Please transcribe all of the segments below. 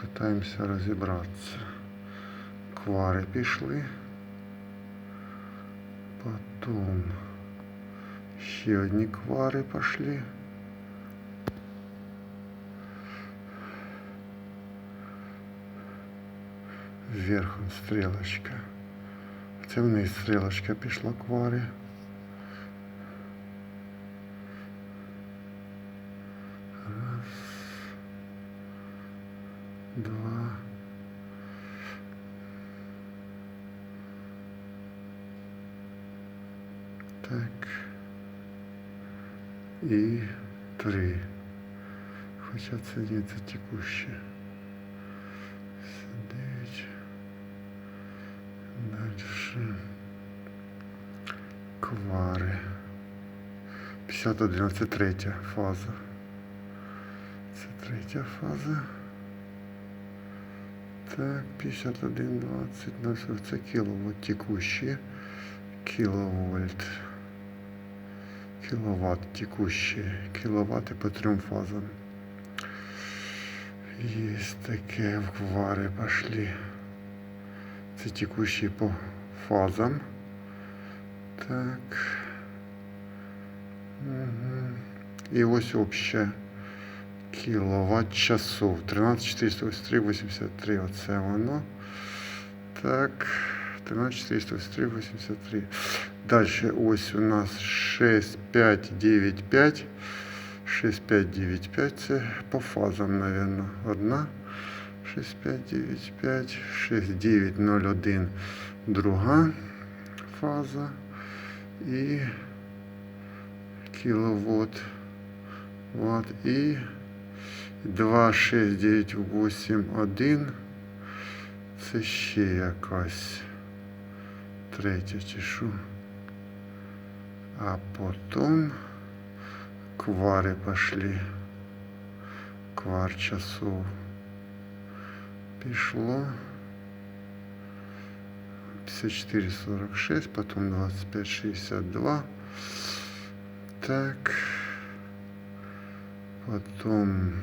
Питаємося розібратися. Квари пішли. Потом ще одні квари пішли. Вверх он стрілочка. Це вниз стрілочка пішла квари. Два. Так. І три. Хоча це ні, це текуще. Дев'ять. Дальше. Квари. 51, це третя фаза. Це третя фаза. Так, 51, 20, 0, це кіловат текущі. Кіловольт. Кіловат текущі. Кіловати по трьом фазам. Есть таке в квари пошли. Це текущі по фазам. Так. Угу. І ось обще кіловат часов. 13483, 83. Оце воно. Так. 13483, 83. Дальше ось у нас 6595. 6595 це по фазам, наверное. Одна. 6595, 6901 друга фаза і кіловат ватт і 26981 це ще якась третя що. А потім квари пошли. Квар часов пішло. 54,46, потом 25,62. Так. Потом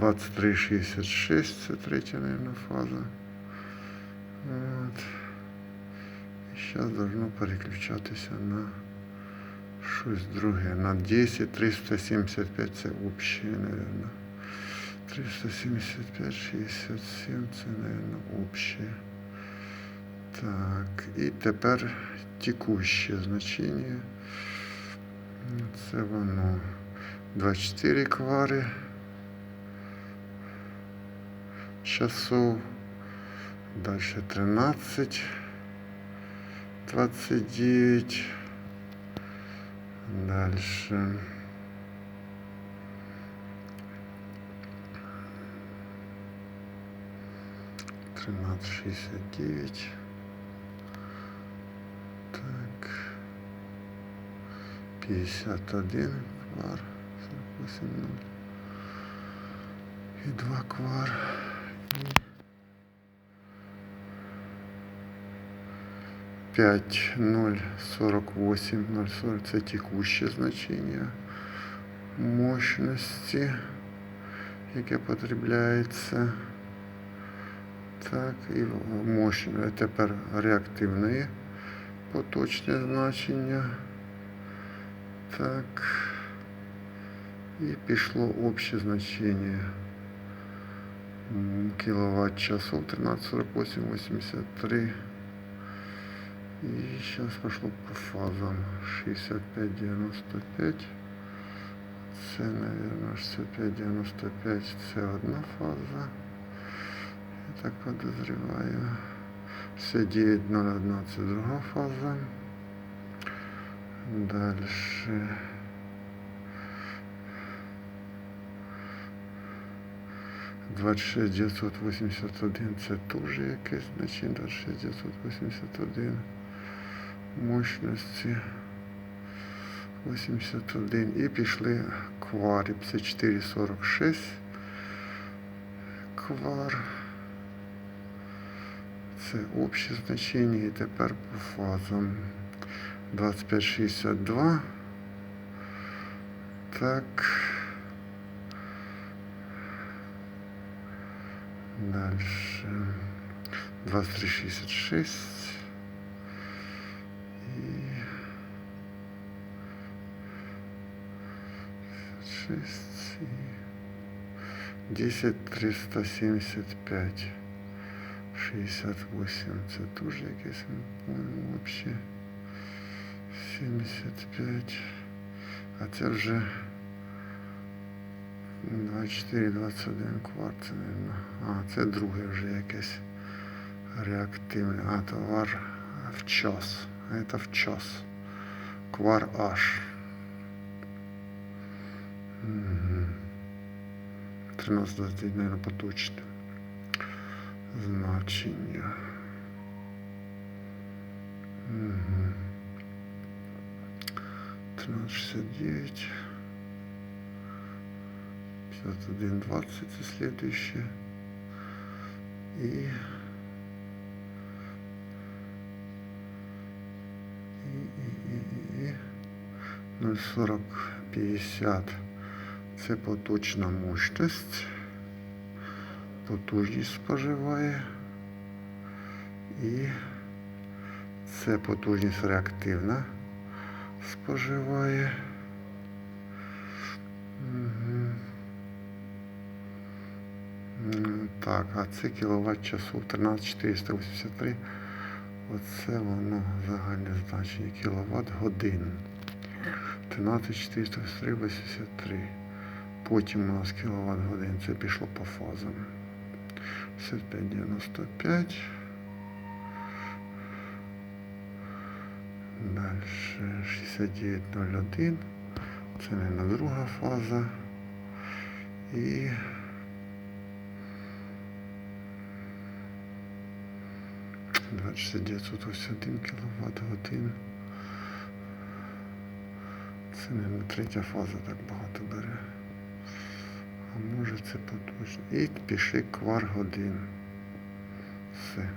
23,66, це третя, наверное, фаза. Вот. І зараз должно переключатися на щось друге. На 10, 375 це общее, наверное. 375, 67, це, наверное, общее. Так, і тепер текуще значення. Це воно 24 квари часов. Дальше 13, 29. Дальше. Тринадцать шестьдесят девять. 51 квар, 48 0. І 2 квар. І 5, 0, 48, 0, 40. Це текуще значення мощності, яке потребляється. Так, і мощне тепер реактивне поточне значення. Так. І пішло обще значення. М, Кіловат часов 1348 83. И сейчас пошло по фазам 65-95. Це, наверное, 65-95 це одна фаза. Я так подозреваю. 59-01 це друга фаза. Дальше. Двадцять шесть дев'ятсот вісімдесят один. Це теж якесь значення. Двадцять шесть дев'ятсот вісімдесят один. Мощності 81 і пішли квари 54,46 квар. Це общее значення і тепер по фазам 2562. Так. Дальше. 2366. И... 6 и 10 375 68 это тоже якесь не помню вообще 75. А це вже 24, 21 кварт, наверное. А, це друге вже якесь реактивне. А, товар в час. Это в час. Квар. Угу. 13, 29, наверное, поточне. Значення. Угу. 1369. 51.20 это следующее. И... И, и, и, и. 0,40, 50. Це поточна мощність. Потужність споживає. І це потужність реактивна споживає. Так, а це кіловат часу 13483. Оце воно загальне значення кіловат годин. 13483 83. Потім у нас кіловат годин. Це пішло по фазам. 5595. Дальше 6901. Це не друга фаза. І Двадцять кВт годин. Це не третя фаза так багато бере. А може це поточно. І пішли квар годин. Все.